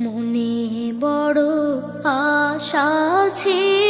মনে বড় আশা ছিল।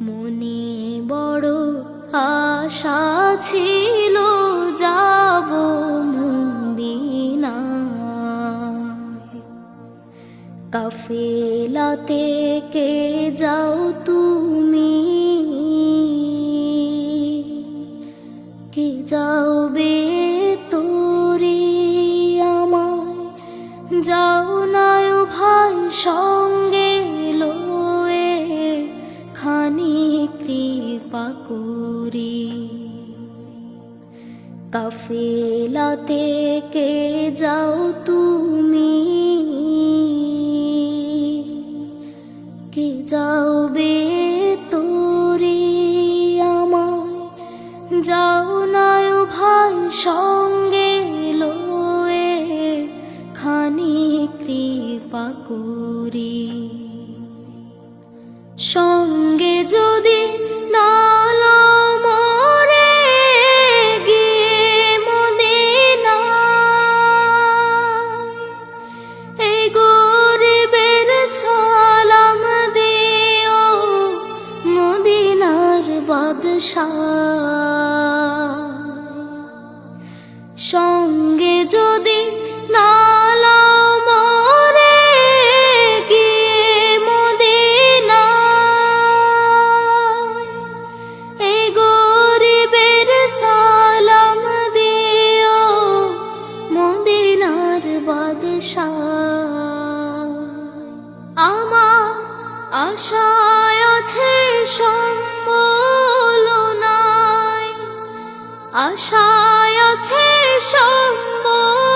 মনে বড় আশা ছিল, যাব মদিনায়। কাফেলাতে কে যাও তুমি? কে যাও বে তোরে আমায়? যাও নায় ভাই সঙ্গে কৃপা করি কাফেলাতে কে যাও তুমি? কে যাও বে তোরে আমায়? যাও নায় ভাই, সঙ্গে লোয়ে খানি কৃপা করি। সঙ্গে যদি নালা গরিবের সালাম দিও মদিনার বাদশাহ। সঙ্গে যদি মদিনার বাদশাহ। আশায় আছে সম্বল নাই আশায় আছে সম্বল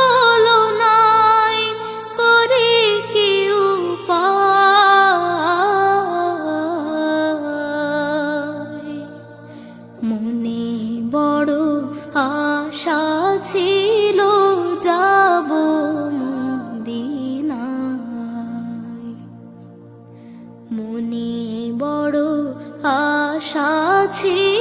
আশা